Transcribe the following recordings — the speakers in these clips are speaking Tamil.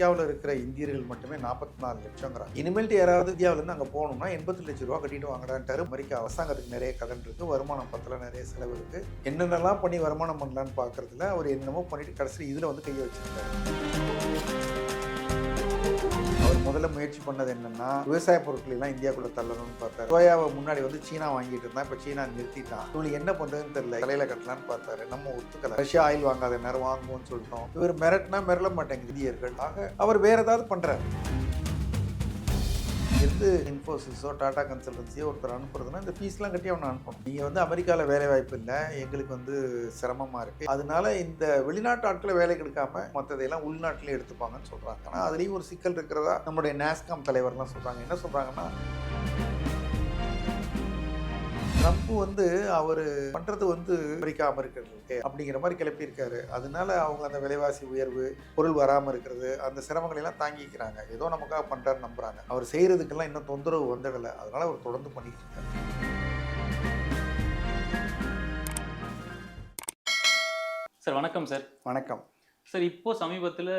அமெரிக்காவில் இருக்கிற இந்தியர்கள் மட்டுமே நாற்பத்தி நாலு லட்சங்கிறாங்க இனிமேல்ட்டு யாராவது இந்தியாவிலேருந்து அங்கே போகணும்னா எண்பத்தி லட்ச ரூபா கட்டிட்டு வாங்கடான்ட்டாரு. அமெரிக்கா அரசாங்கத்துக்கு நிறைய கடன் இருக்குது வருமானம் பத்தில் நிறைய செலவு இருக்குது என்னென்னலாம் பண்ணி வருமானம் பண்ணலான்னு பார்க்கறதுல அவர் என்னமோ பண்ணிட்டு கடைசியில் இதில் வந்து கையை வச்சிருக்காரு. முதல்ல முயற்சி பண்ணது என்னன்னா விவசாய பொருட்கள் எல்லாம் இந்தியாக்குள்ள தள்ளணும்னு பார்த்தாரு. சோயாவை முன்னாடி வந்து சீனா வாங்கிட்டு இருந்தா இப்ப சீனா நிறுத்திட்டான். இவங்களுக்கு என்ன பண்றதுன்னு தெரியல. தலையில கட்டலான்னு பார்த்தாரு. நம்ம ஒத்துக்கல. ரஷ்யா ஆயில் வாங்காத நேரம் வாங்குவோம்னு சொல்லிட்டோம். இவர் மிரட்டினா மிரள மாட்டேங்குது. இந்தியர்கள். ஆக அவர் வேற ஏதாவது பண்றாரு. எது இன்ஃபோசிஸோ டாடா கன்சல்டன்சியோ ஒருத்தர் அனுப்புறதுன்னா இந்த ஃபீஸ்லாம் கட்டி அவனை அனுப்பணும். நீங்கள் வந்து அமெரிக்காவில் வேலை வாய்ப்பு இல்லை எங்களுக்கு வந்து சிரமமாக இருக்குது அதனால இந்த வெளிநாட்டு ஆட்களை வேலைக்கு எடுக்காம மற்றதையெல்லாம் உள்நாட்டிலே எடுத்துப்பாங்கன்னு சொல்கிறாங்க ஆனால் அதுலேயும் ஒரு சிக்கல் இருக்கிறதா? நம்முடைய நாஸ்காம் தலைவர்லாம் சொல்கிறாங்க என்ன சொல்கிறாங்கன்னா ட்ரம்ப் வந்து அவர் பண்ணுறது வந்து அமெரிக்கா அமெரிக்கர்களுக்கு அப்படிங்கிற மாதிரி கிளப்பியிருக்காரு. அதனால அவங்க அந்த விலைவாசி உயர்வு பொருள் வராமல் இருக்கிறது அந்த சிரமங்களை எல்லாம் தாங்கிக்கிறாங்க. ஏதோ நமக்காக பண்ணுறாரு நம்புறாங்க. அவர் செய்கிறதுக்கெல்லாம் இன்னும் தொந்தரவு வந்துடலை அதனால அவர் தொடர்ந்து பண்ணிட்டு இருக்காரு. சார் வணக்கம் சார். வணக்கம். சார் இப்போ சமீபத்தில்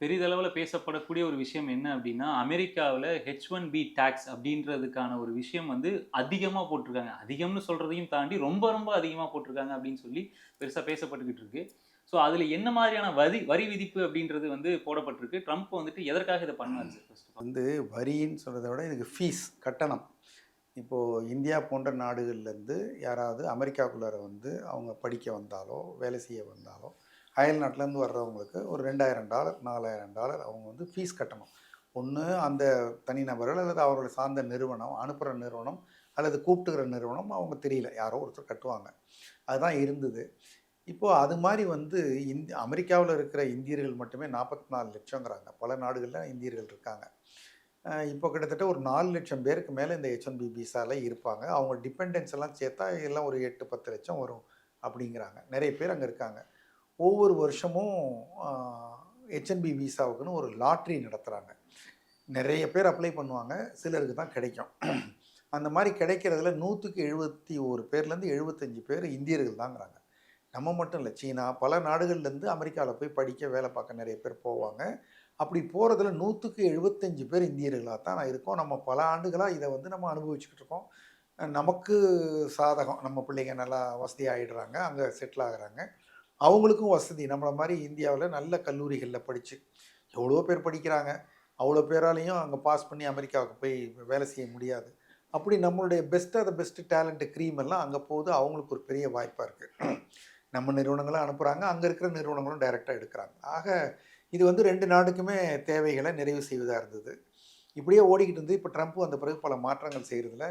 பெரிதளவில் பேசப்படக்கூடிய ஒரு விஷயம் என்ன அப்படின்னா அமெரிக்காவில் ஹெச் ஒன் பி டேக்ஸ் அப்படின்றதுக்கான ஒரு விஷயம் வந்து அதிகமாக போட்டிருக்காங்க. அதிகம்னு சொல்கிறதையும் தாண்டி ரொம்ப ரொம்ப அதிகமாக போட்டிருக்காங்க அப்படின்னு சொல்லி பெருசாக பேசப்பட்டுக்கிட்டு இருக்கு. ஸோ அதில் என்ன மாதிரியான வரி வரி விதிப்பு அப்படின்றது வந்து போடப்பட்டிருக்கு. ட்ரம்ப் வந்துட்டு எதற்காக இதை பண்ணாரு சார் வந்து வரின்னு சொல்கிறத விட இதுக்கு ஃபீஸ் கட்டணம். இப்போது இந்தியா போன்ற நாடுகள்லேருந்து யாராவது அமெரிக்காக்குள்ளார வந்து அவங்க படிக்க வந்தாலோ வேலை செய்ய வந்தாலோ அயல் நாட்டிலேருந்து வர்றவங்களுக்கு ஒரு ரெண்டாயிரம் டாலர் நாலாயிரம் டாலர் அவங்க வந்து ஃபீஸ் கட்டணும். ஒன்று அந்த தனிநபர்கள் அல்லது அவர்களை சார்ந்த நிறுவனம் அனுப்புகிற நிறுவனம் அல்லது கூப்பிட்டுக்கிற நிறுவனம் அவங்க தெரியல. யாரோ ஒருத்தர் கட்டுவாங்க. அதுதான் இருந்தது. இப்போது அது மாதிரி வந்து இந்தி அமெரிக்காவில் இருக்கிற இந்தியர்கள் மட்டுமே நாற்பத்தி நாலு லட்சங்கிறாங்க. பல நாடுகளில் இந்தியர்கள் இருக்காங்க. இப்போ கிட்டத்தட்ட ஒரு நாலு லட்சம் பேருக்கு மேலே இந்த ஹெச் விசாவில் இருப்பாங்க. அவங்க டிபெண்டன்ஸ் எல்லாம் சேர்த்தா எல்லாம் ஒரு எட்டு பத்து லட்சம் வரும் அப்படிங்கிறாங்க. நிறைய பேர் அங்கே இருக்காங்க. ஒவ்வொரு வருஷமும் ஹெச்என்பி விசாவுக்குன்னு ஒரு லாட்ரி நடத்துகிறாங்க நிறைய பேர் அப்ளை பண்ணுவாங்க. சிலருக்கு தான் கிடைக்கும். அந்த மாதிரி கிடைக்கிறதுல நூற்றுக்கு எழுபத்தி ஒரு பேர்லேருந்து எழுபத்தஞ்சு பேர் இந்தியர்கள் தாங்கிறாங்க. நம்ம மட்டும் இல்லை சீனா பல நாடுகள்லேருந்து அமெரிக்காவில் போய் படிக்க வேலை பார்க்க நிறைய பேர் போவாங்க. அப்படி போகிறதுல நூற்றுக்கு எழுபத்தஞ்சு பேர் இந்தியர்களாக தான் இருக்கோம். நம்ம பல ஆண்டுகளாக இதை வந்து நம்ம அனுபவிச்சுக்கிட்டு இருக்கோம். நமக்கு சாதகம். நம்ம பிள்ளைங்க நல்லா வசதி ஆகிடுறாங்க அங்கே செட்டில் ஆகுறாங்க. அவங்களுக்கும் வசதி. நம்மளை மாதிரி இந்தியாவில் நல்ல கல்லூரிகளில் படித்து எவ்வளோ பேர் படிக்கிறாங்க. அவ்வளோ பேராலையும் அங்கே பாஸ் பண்ணி அமெரிக்காவுக்கு போய் வேலை செய்ய முடியாது. அப்படி நம்மளுடைய பெஸ்ட்டாக த பெஸ்ட்டு டேலண்ட்டு க்ரீம் எல்லாம் அங்கே போகுது. அவங்களுக்கு ஒரு பெரிய வாய்ப்பாக இருக்குது நம்ம நிறுவனங்களும் அனுப்புகிறாங்க அங்கே இருக்கிற நிறுவனங்களும் டைரெக்டாக எடுக்கிறாங்க. ஆக இது வந்து ரெண்டு நாடுக்குமே தேவைகளை நிறைவு செய்வதாக இருந்தது. இப்படியே ஓடிக்கிட்டு இருந்து இப்போ ட்ரம்ப் வந்த பிறகு பல மாற்றங்கள் செய்கிறதுல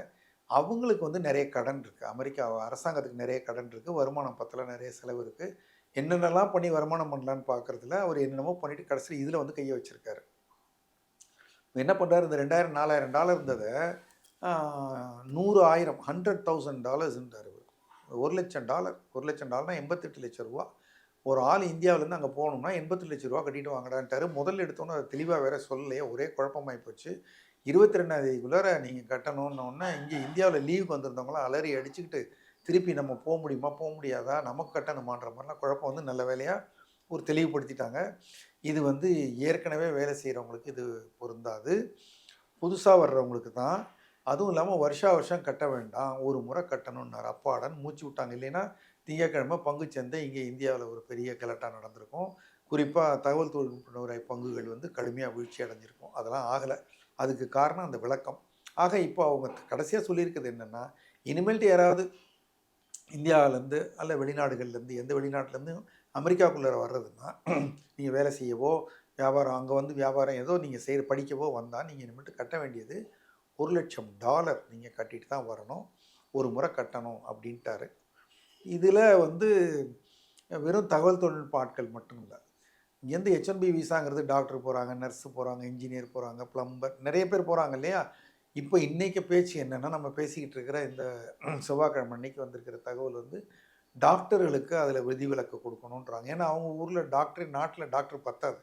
அவங்களுக்கு வந்து நிறைய கடன் இருக்குது அமெரிக்கா அரசாங்கத்துக்கு நிறைய கடன் இருக்குது வருமானம் பத்தில் நிறைய செலவு இருக்குது என்னென்னலாம் பண்ணி வருமானம் பண்ணலான்னு பார்க்குறதுல அவர் என்னென்னமோ பண்ணிட்டு கடைசியில் இதில் வந்து கையை வச்சுருக்காரு. என்ன பண்ணுறாரு இந்த ரெண்டாயிரம் நாலாயிரம் டாலர் இருந்ததை நூறு ஆயிரம் ஹண்ட்ரட் தௌசண்ட் டாலர்ஸ்ன்றார் இவர். ஒரு லட்சம் டாலர் ஒரு லட்சம் டாலர்னா எண்பத்தெட்டு லட்சம் ரூபா. ஒரு ஆள் இந்தியாவிலேருந்து அங்கே போகணும்னா எண்பத்தெட்டு லட்ச ரூபா கட்டிட்டு வாங்கடான்ட்டாரு. முதல்ல எடுத்தோன்னு அதை தெளிவாக வேற சொல்லலையே ஒரே குழப்பமாகி போச்சு. இருபத்தி ரெண்டாந்தேதிக்குள்ளார நீங்கள் கட்டணுன்னொன்னே இங்கே இந்தியாவில் லீவுக்கு வந்திருந்தவங்களாம் அலறி அடிச்சுக்கிட்டு திருப்பி நம்ம போக முடியுமா? போக முடியாதா? நமக்கு கட்டணுமான்ற மாதிரிலாம் குழப்பம் வந்து நல்ல வேலையாக ஒரு தெளிவுபடுத்திட்டாங்க. இது வந்து ஏற்கனவே வேலை செய்கிறவங்களுக்கு இது பொருந்தாது. புதுசாக வர்றவங்களுக்கு தான். அதுவும் இல்லாமல் வருஷா வருஷம் கட்ட வேண்டாம். ஒரு முறை கட்டணும்னார். அப்பாடன் மூச்சு விட்டாங்க. இல்லைன்னா திங்கக்கிழமை பங்குச்சந்தை இங்கே இந்தியாவில் ஒரு பெரிய கலட்டாக நடந்திருக்கும். குறிப்பாக தகவல் தொழில்நுட்ப பங்குகள் வந்து கடுமையாக வீழ்ச்சி அடைஞ்சிருக்கும். அதெல்லாம் ஆகலை. அதுக்கு காரணம் அந்த விளக்கம். ஆக இப்போ அவங்க கடைசியாக சொல்லியிருக்கிறது என்னென்னா இனிமேல்ட்டு யாராவது இந்தியாவிலேருந்து அல்ல வெளிநாடுகள்லேருந்து எந்த வெளிநாட்டிலேருந்து அமெரிக்காக்குள்ளே வர்றதுன்னா நீங்கள் வேலை செய்யவோ வியாபாரம் அங்கே வந்து வியாபாரம் ஏதோ நீங்கள் செய்கிற படிக்கவோ வந்தால் நீங்கள் இனிமேட்டு கட்ட வேண்டியது ஒரு லட்சம் டாலர் நீங்கள் கட்டிட்டு தான் வரணும். ஒரு முறை கட்டணும் அப்படின்ட்டாரு. இதில் வந்து வெறும் தகவல் தொழில்நுட்ப ஆட்கள் மட்டும் இல்லை. இங்கேருந்து ஹெச்என்பி விசாங்கிறது டாக்டர் போகிறாங்க நர்ஸு போகிறாங்க இன்ஜினியர் போகிறாங்க ப்ளம்பர் நிறைய பேர் போகிறாங்க இல்லையா? இப்போ இன்றைக்கி பேச்சு என்னென்னா நம்ம பேசிக்கிட்டு இருக்கிற இந்த செவ்வாய்க்கிழமை அன்னைக்கு வந்திருக்கிற தகவல் வந்து டாக்டர்களுக்கு அதில் விதிவிலக்கு கொடுக்கணுன்றாங்க ஏன்னா அவங்க ஊரில் டாக்டர் நாட்டில் டாக்டர் பத்தாது.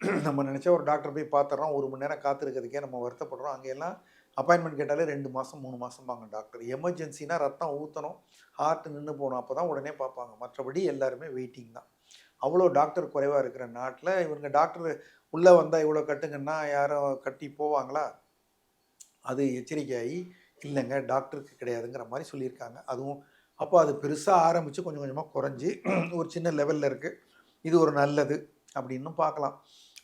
நம்ம நினச்சா ஒரு டாக்டர் போய் பார்த்துட்றோம் ஒரு மணி நேரம் காத்திருக்கிறதுக்கே நம்ம வருத்தப்படுறோம். அங்கே எல்லாம் அப்பாயின்மெண்ட் கேட்டாலே ரெண்டு மாதம் மூணு மாதம் பாங்க டாக்டர். எமர்ஜென்சினா ரத்தம் ஊற்றணும் ஹார்ட் நின்று போகணும். அப்போ தான் உடனே பார்ப்பாங்க. மற்றபடி எல்லாருமே வெயிட்டிங் தான். அவ்வளோ டாக்டர் குறைவாக இருக்கிற நாட்டில் இவங்க டாக்டர் உள்ளே வந்தால் இவ்வளோ கட்டுங்கன்னா யாரும் கட்டி போவாங்களா? அது எச்சரிக்கையாகி இல்லைங்க டாக்டருக்கு கிடையாதுங்கிற மாதிரி சொல்லியிருக்காங்க. அதுவும் அப்போ அது பெருசாக ஆரம்பித்து கொஞ்சம் கொஞ்சமாக குறைஞ்சி ஒரு சின்ன லெவலில் இருக்குது இது ஒரு நல்லது அப்படின்னும் பார்க்கலாம்.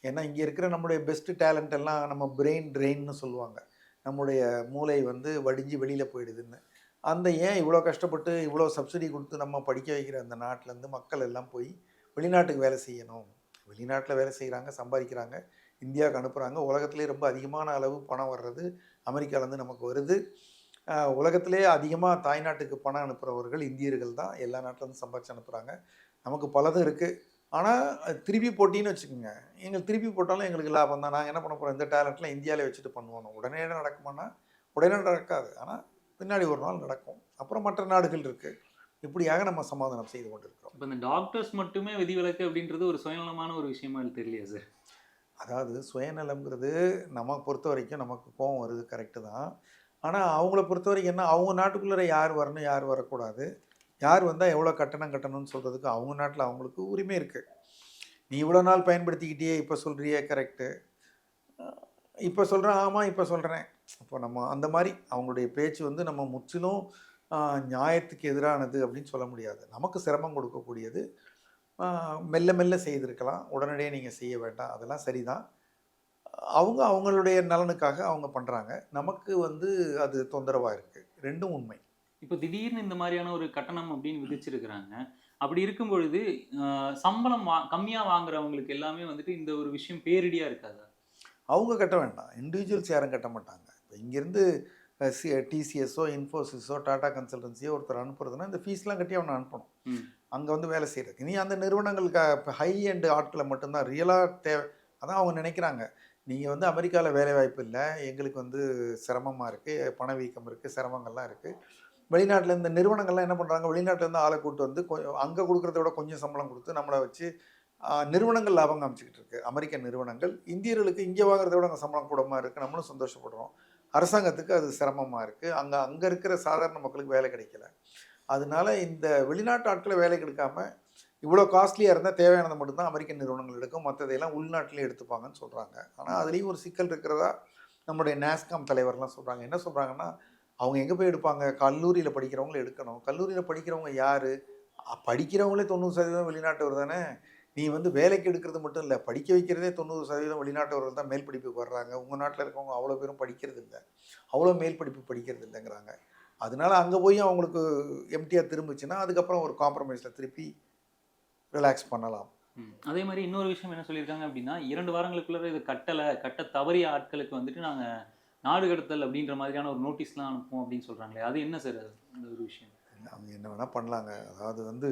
ஏன்னா இங்கே இருக்கிற நம்மளுடைய பெஸ்ட்டு டேலண்ட் எல்லாம் நம்ம பிரெயின் ட்ரெயின்னு சொல்லுவாங்க. நம்முடைய மூளை வந்து வடிஞ்சு வெளியில் போயிடுதுன்னு. அந்த ஏன் இவ்வளோ கஷ்டப்பட்டு இவ்வளோ சப்சிடி கொடுத்து நம்ம படிக்க வைக்கிற அந்த நாட்டிலேருந்து மக்கள் எல்லாம் போய் வெளிநாட்டுக்கு வேலை செய்யணும்? வெளிநாட்டில் வேலை செய்கிறாங்க சம்பாதிக்கிறாங்க இந்தியாவுக்கு அனுப்புகிறாங்க உலகத்துலேயே ரொம்ப அதிகமான அளவு பணம் வர்றது அமெரிக்காலேருந்து நமக்கு வருது. ஆஹ் உலகத்திலே அதிகமாக தாய்நாட்டுக்கு பணம் அனுப்புகிறவர்கள் இந்தியர்கள் தான். எல்லா நாட்டிலேருந்து சம்பாதிச்சு அனுப்புகிறாங்க நமக்கு பலதும் இருக்குது ஆனால் திருப்பி போட்டின்னு வச்சுக்கோங்க. எங்களுக்கு திருப்பி போட்டாலும் எங்களுக்கு லாபம் தான். நாங்கள் என்ன பண்ண போகிறோம் இந்த டேலண்ட்லாம் இந்தியாவிலே வச்சுட்டு பண்ணுவோம் உடனே நடக்குமானா உடனே நடக்காது. ஆனால் பின்னாடி ஒரு நாள் நடக்கும். அப்புறம் மற்ற நாடுகள் இருக்குது இப்படியாக நம்ம சமாதானம் செய்து கொண்டிருக்கிறோம். இப்போ இந்த டாக்டர்ஸ் மட்டுமே விதிவிலக்கு அப்படின்றது ஒரு சுயநலமான ஒரு விஷயமா தெரியலையா சார் அதாவது சுயநலம்ங்கிறது நம்ம பொறுத்த வரைக்கும் நமக்கு கோவம் வருது கரெக்டு தான். ஆனால் அவங்கள பொறுத்த வரைக்கும் என்ன அவங்க நாட்டுக்குள்ளே யார் வரணும் யார் வரக்கூடாது? யார் வந்தால் எவ்வளோ கட்டணம் கட்டணும்னு சொல்கிறதுக்கு அவங்க நாட்டில் அவங்களுக்கு உரிமை இருக்குது நீ இவ்வளோ நாள் பயன்படுத்திக்கிட்டே இப்போ சொல்கிறியே கரெக்டு இப்போ சொல்கிறேன் ஆமாம் இப்போ சொல்கிறேன் இப்போ நம்ம அந்த மாதிரி அவங்களுடைய பேச்சு வந்து நம்ம முற்றிலும் நியாயத்துக்கு எதிரானது அப்படின்னு சொல்ல முடியாது. நமக்கு சிரமம் கொடுக்கக்கூடியது மெல்ல மெல்ல செய்திருக்கலாம். உடனடியே நீங்கள் செய்ய வேண்டாம். அதெல்லாம் சரிதான். அவங்க அவங்களுடைய நலனுக்காக அவங்க பண்ணுறாங்க நமக்கு வந்து அது தொந்தரவாக இருக்குது ரெண்டும் உண்மை. இப்போ திடீர்னு இந்த மாதிரியான ஒரு கட்டணம் அப்படின்னு விதிச்சிருக்கிறாங்க. அப்படி இருக்கும் பொழுது சம்பளம் வா கம்மியாக வாங்குறவங்களுக்கு எல்லாமே வந்துட்டு இந்த ஒரு விஷயம் பேரிடியாக இருக்காதா? அவங்க கட்ட வேண்டாம். இண்டிவிஜுவல்ஸ் யாரும் கட்ட மாட்டாங்க. இப்போ இங்கேருந்து சி டிசிஎஸோ இன்ஃபோசிஸோ டாடா கன்சல்டன்சியோ ஒருத்தர் அனுப்புறதுன்னா இந்த ஃபீஸ்லாம் கட்டி அவனை அனுப்பணும். அங்கே வந்து வேலை செய்கிறதுக்கு நீ அந்த நிறுவனங்களுக்கு இப்போ ஹை எண்ட் ஆட்களை மட்டும்தான் ரியலாக தேவை. அதான் அவங்க நினைக்கிறாங்க. நீங்கள் வந்து அமெரிக்காவில் வேலை வாய்ப்பு இல்லை. எங்களுக்கு வந்து சிரமமாக இருக்குது பணவீக்கம் இருக்குது சிரமங்கள்லாம் இருக்குது வெளிநாட்டில் இந்த நிறுவனங்கள்லாம் என்ன பண்ணுறாங்க வெளிநாட்டிலேருந்து ஆளை கூட்டு வந்து கொஞ்சம் அங்கே கொடுக்குறத விட கொஞ்சம் சம்பளம் கொடுத்து நம்மளை வச்சு நிறுவனங்கள் லாபம் காமிச்சிக்கிட்டு இருக்கு. அமெரிக்க நிறுவனங்கள் இந்தியர்களுக்கு இங்கே வாங்குறத விட அங்கே சம்பளம் கூடமாக இருக்குது நம்மளும் சந்தோஷப்படுறோம். அரசாங்கத்துக்கு அது சிரமமாக இருக்குது அங்கே அங்கே இருக்கிற சாதாரண மக்களுக்கு வேலை கிடைக்கல. அதனால இந்த வெளிநாட்டு ஆட்களை வேலை கிடைக்காம இவ்வளோ காஸ்ட்லியாக இருந்தால் தேவையானதை மட்டும்தான் அமெரிக்க நிறுவனங்கள் எடுக்கும். மற்றதையெல்லாம் உள்நாட்டிலே எடுத்துப்பாங்கன்னு சொல்கிறாங்க ஆனால் அதுலேயும் ஒரு சிக்கல் இருக்கிறதா நம்முடைய நாஸ்காம் தலைவர்லாம் சொல்கிறாங்க என்ன சொல்கிறாங்கன்னா அவங்க எங்கே போய் எடுப்பாங்க? கல்லூரியில் படிக்கிறவங்கள எடுக்கணும். கல்லூரியில் படிக்கிறவங்க யார்? படிக்கிறவங்களே தொண்ணூறு சதவீதம் வெளிநாட்டவர் தானே? நீ வந்து வேலைக்கு எடுக்கிறது மட்டும் இல்லை படிக்க வைக்கிறதே தொண்ணூறு சதவீதம் வெளிநாட்டவர்கள் தான் மேல் படிப்புக்கு வர்றாங்க. உங்கள் நாட்டில் இருக்கவங்க அவ்வளோ பேரும் படிக்கிறது இல்லை. அவ்வளோ மேல் படிப்பு படிக்கிறது இல்லைங்கிறாங்க. அதனால அங்கே போய் அவங்களுக்கு எம்டிஆர் திரும்பிச்சுன்னா அதுக்கப்புறம் ஒரு காம்ப்ரமைஸில் திருப்பி ரிலாக்ஸ் பண்ணலாம். அதே மாதிரி இன்னொரு விஷயம் என்ன சொல்லியிருக்காங்க அப்படின்னா இரண்டு வாரங்களுக்குள்ள இது கட்டலை கட்ட தவறிய ஆட்களுக்கு வந்துட்டு நாங்கள் நாடு கடத்தல் அப்படின்ற மாதிரியான ஒரு நோட்டீஸ்லாம் அனுப்புவோம் அப்படின்னு சொல்கிறாங்களே அது என்ன சார் அது? ஒரு விஷயம்? அவங்க என்ன வேணால் பண்ணலாங்க. அதாவது வந்து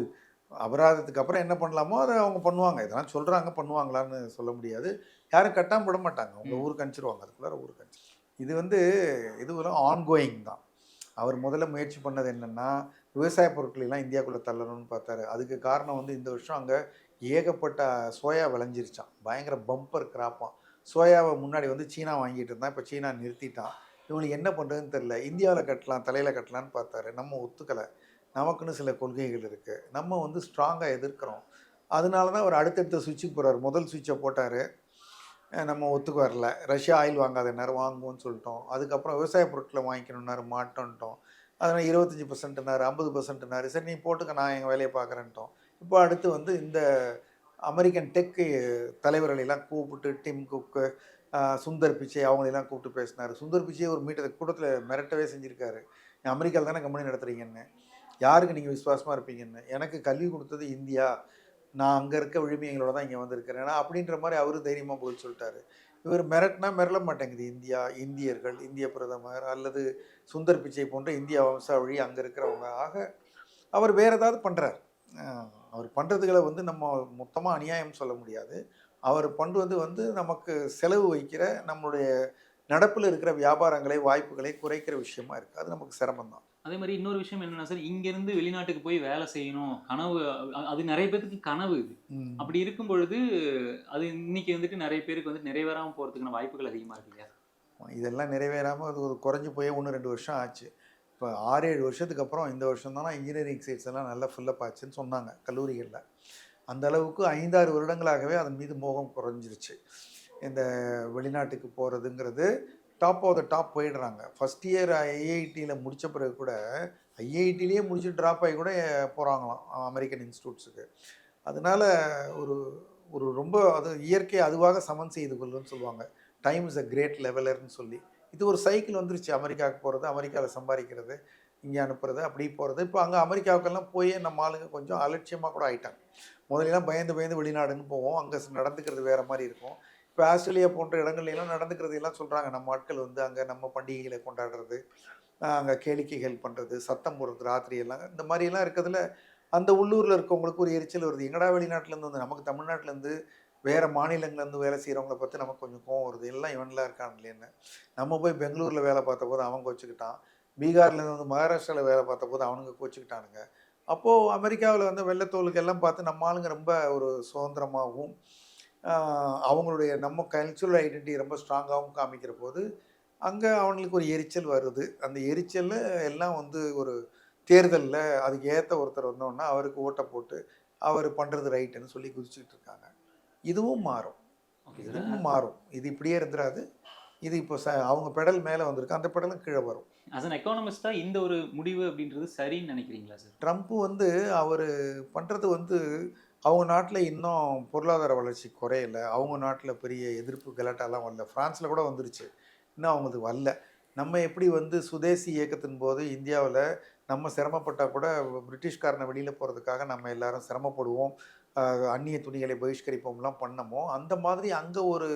அபராதத்துக்கு அப்புறம் என்ன பண்ணலாமோ அதை அவங்க பண்ணுவாங்க. இதெல்லாம் சொல்கிறாங்க பண்ணுவாங்களான்னு சொல்ல முடியாது. யாரும் கட்டாம விட மாட்டாங்க. அவங்க. ஊருக்கு அனுப்பிச்சிருவாங்க. அதுக்குள்ளார ஊருக்கு அனுப்பிச்சு. இது வந்து இது ஒரு ஆன்கோயிங் தான். அவர் முதல்ல முயற்சி பண்ணது என்னென்னா விவசாய பொருட்களெல்லாம் இந்தியாக்குள்ளே தள்ளணும்னு பார்த்தாரு. அதுக்கு காரணம் வந்து இந்த வருஷம் அங்கே ஏகப்பட்ட சோயா விளைஞ்சிருச்சான் பயங்கர பம்பர் கிராப்பான் சோயாவை முன்னாடி வந்து சீனா வாங்கிட்டு இருந்தான். இப்போ சீனா நிறுத்திட்டான். இவங்களுக்கு என்ன பண்ணுறதுன்னு தெரில இந்தியாவில் கட்டலாம் தலையில் கட்டலான்னு பார்த்தாரு. நம்ம ஒத்துக்கலை. நமக்குன்னு சில கொள்கைகள் இருக்குது நம்ம வந்து ஸ்ட்ராங்காக எதிர்க்கிறோம். அதனால தான் அவர் அடுத்தடுத்த சுவிட்சுக்கு போகிறார் முதல் சுவிட்சை போட்டார். நம்ம ஒத்துக்கு வரல ரஷ்யா ஆயில் வாங்காத நேரம் வாங்குவோம்னு சொல்லிட்டோம். அதுக்கப்புறம் விவசாய பொருட்களை வாங்கிக்கணும்னாரு மாட்டோன்ட்டோம் அதனால் இருபத்தஞ்சி பர்சன்ட்னாரு ஐம்பது பர்சன்ட்னாரு சரி நீ போட்டுக்க நான் எங்கள் வேலையை பார்க்குறேன்ட்டோம். இப்போ அடுத்து வந்து இந்த அமெரிக்கன் டெக்கு தலைவர்களை எல்லாம் கூப்பிட்டு டிம் குக்கு சுந்தர் பிச்சை அவங்களெல்லாம் கூப்பிட்டு பேசினார். சுந்தர் பிச்சை ஒரு மீட்டர் கூட்டத்தில் மிரட்டவே செஞ்சுருக்காரு. அமெரிக்காவில் தானே கம்பெனி நடத்துறீங்கன்னு. யாருக்கு நீங்கள் விசுவாசமாக இருப்பீங்கன்னு? எனக்கு கல்வி கொடுத்தது இந்தியா. நான் அங்கே இருக்க விழுமியங்களோட தான் இங்கே வந்திருக்கிறேன். ஏன்னா அப்படின்ற மாதிரி அவரு தைரியமாக போய் சொல்லிட்டாரு. இவர் மிரட்டினா மிரள மாட்டேங்குது. இந்தியா இந்தியர்கள் இந்திய பிரதமர் அல்லது சுந்தர் பிச்சை போன்ற இந்திய வம்சாவழி அங்கே இருக்கிறவங்க. ஆக அவர் வேற ஏதாவது பண்ணுறார் அவர் பண்ணுறதுகளை வந்து நம்ம மொத்தமாக அநியாயம் சொல்ல முடியாது. அவர் பண்ணுவது வந்து நமக்கு செலவு வைக்கிற நம்மளுடைய நடப்பில் இருக்கிற வியாபாரங்களை வாய்ப்புகளை குறைக்கிற விஷயமா இருக்குது அது நமக்கு சிரமம் தான் அதே மாதிரி இன்னொரு விஷயம் என்னன்னா சார் இங்கேருந்து வெளிநாட்டுக்கு போய் வேலை செய்யணும். கனவு அது நிறைய பேருக்கு கனவு இது. அப்படி இருக்கும் பொழுது அது இன்னைக்கு வந்துட்டு நிறைய பேருக்கு வந்து நிறைவேறாம போறதுக்கான வாய்ப்புகள் அதிகமா இருக்கு இல்லையா இதெல்லாம் நிறைவேறாமல் அது ஒரு குறைஞ்சி போய் ஒன்று ரெண்டு வருஷம் ஆச்சு. இப்போ ஆறு ஏழு வருஷத்துக்கு அப்புறம் இந்த வருஷம் தானே இன்ஜினியரிங் சீட்ஸ் எல்லாம் நல்லா ஃபில்லப் ஆச்சுன்னு சொன்னாங்க கல்லூரிகளில். அந்த அளவுக்கு ஐந்தாறு வருடங்களாகவே அதன் மீது மோகம் குறைஞ்சிருச்சு. இந்த வெளிநாட்டுக்கு போகிறதுங்கிறது டாப் ஆஃப் த டாப் போயிடுறாங்க. ஃபஸ்ட் இயர் ஐஐடியில் முடித்த பிறகு கூட ஐஐடிலேயே முடிச்சு ட்ராப் ஆகி கூட போகிறாங்களாம் அமெரிக்கன் இன்ஸ்டியூட்ஸுக்கு அதனால ஒரு ஒரு ரொம்ப அது இயற்கை அதுவாக சமன் செய்து கொள்ளுன்னு சொல்லுவாங்க. டைம் இஸ் அ கிரேட் லெவலர்னு சொல்லி. இது ஒரு சைக்கிள் வந்துருச்சு. அமெரிக்காவுக்கு போகிறது அமெரிக்காவில் சம்பாதிக்கிறது இங்கே அனுப்புறது அப்படி போகிறது இப்போ அங்கே அமெரிக்காவுக்கெல்லாம் போய் நம்ம ஆளுங்க கொஞ்சம் அலட்சியமாக கூட ஆயிட்டாங்க. முதலெல்லாம் பயந்து பயந்து வெளிநாடுன்னு போவோம். அங்கே நடந்துக்கிறது வேறு மாதிரி இருக்கும். இப்போ ஆஸ்திரேலியா போன்ற இடங்கள்ல எல்லாம் நடந்துக்கிறது எல்லாம் சொல்கிறாங்க நம்ம ஆட்கள் வந்து அங்கே நம்ம பண்டிகைகளை கொண்டாடுறது அங்கே கேளிக்கைகள் பண்ணுறது சத்தம் போடுறது ராத்திரி எல்லாம் இந்த மாதிரிலாம் இருக்கிறதுல அந்த உள்ளூரில் இருக்கவங்களுக்கு ஒரு எரிச்சல் வருது. எங்கடா வெளிநாட்டிலேருந்து வந்து நமக்கு தமிழ்நாட்டிலேருந்து வேறு மாநிலங்கள்லேருந்து வேலை செய்கிறவங்கள பற்றி நமக்கு கொஞ்சம் கோவம் வருது. எல்லாம் இவன்லாம் இருக்கான்லேன்னு நம்ம போய் பெங்களூரில் வேலை பார்த்த போது அவன் கோச்சிக்கிட்டான் பீகார்லேருந்து வந்து மகாராஷ்டிராவில் வேலை பார்த்த போது அவனுங்க கோச்சிக்கிட்டானுங்க. அப்போது அமெரிக்காவில் வந்து வெள்ளத்தோலுக்கு எல்லாம் பார்த்து நம்ம ஆளுங்க ரொம்ப ஒரு சுதந்திரமாகவும் அவங்களுடைய நம்ம கல்ச்சுரல் ஐடென்டிட்டி ரொம்ப ஸ்ட்ராங்காகவும் காமிக்கிற போது அங்கே அவங்களுக்கு ஒரு எரிச்சல் வருது. அந்த எரிச்சலில் எல்லாம் வந்து ஒரு தேர்தலில் அதுக்கு ஏற்ற ஒருத்தர் வந்தோன்னா அவருக்கு ஓட்டை போட்டு அவர் பண்ணுறது ரைட்டுன்னு சொல்லி குதிச்சுக்கிட்டு இருக்காங்க. இதுவும் மாறும். இதுவும் மாறும். இது இப்படியே இருந்துடாது இது இப்போ ச அவங்க பெடல் மேலே வந்திருக்கு. அந்த பெடலும் கீழே வரும். அஸ் அன் எக்கானமிஸ்டா இந்த ஒரு முடிவு அப்படின்றது சரின்னு நினைக்கிறீங்களா சார் ட்ரம்ப் வந்து அவர் பண்ணுறது வந்து அவங்க நாட்டில் இன்னும் பொருளாதார வளர்ச்சி குறையல. அவங்க நாட்டில் பெரிய எதிர்ப்பு கலாட்டாலாம் வரல. ஃப்ரான்ஸில் கூட வந்துருச்சு. இன்னும் அவங்களுக்கு வரல. நம்ம எப்படி வந்து சுதேசி இயக்கத்தின் போது இந்தியாவில் நம்ம சிரமப்பட்டால் கூட பிரிட்டிஷ்காரனை வெளியில் போகிறதுக்காக நம்ம எல்லாரும் சிரமப்படுவோம். அந்நிய துணிகளை பகிஷ்கரிப்போம்லாம் பண்ணமோ அந்த மாதிரி அங்கே ஒரு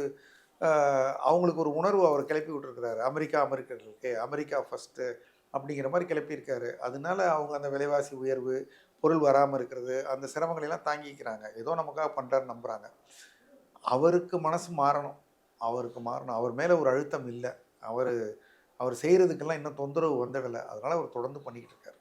அவங்களுக்கு ஒரு உணர்வு அவர் கிளப்பி விட்டுருக்கிறாரு. அமெரிக்கா அமெரிக்கர்களுக்கு அமெரிக்கா ஃபஸ்ட்டு அப்படிங்கிற மாதிரி கிளப்பியிருக்காரு. அதனால அவங்க அந்த விலைவாசி உயர்வு பொருள் வராமல் இருக்கிறது அந்த சிரமங்களை எல்லாம் தாங்கிக்கிறாங்க. ஏதோ நமக்காக பண்ணுறாருன்னு நம்புகிறாங்க அவருக்கு மனசு மாறணும். அவருக்கு மாறணும். அவர் மேலே ஒரு அழுத்தம் இல்லை. அவர் அவர் செய்கிறதுக்கெல்லாம் இன்னும் தொந்தரவு வந்துடலை அதனால் அவர் தொடர்ந்து பண்ணிக்கிட்டு இருக்கார்.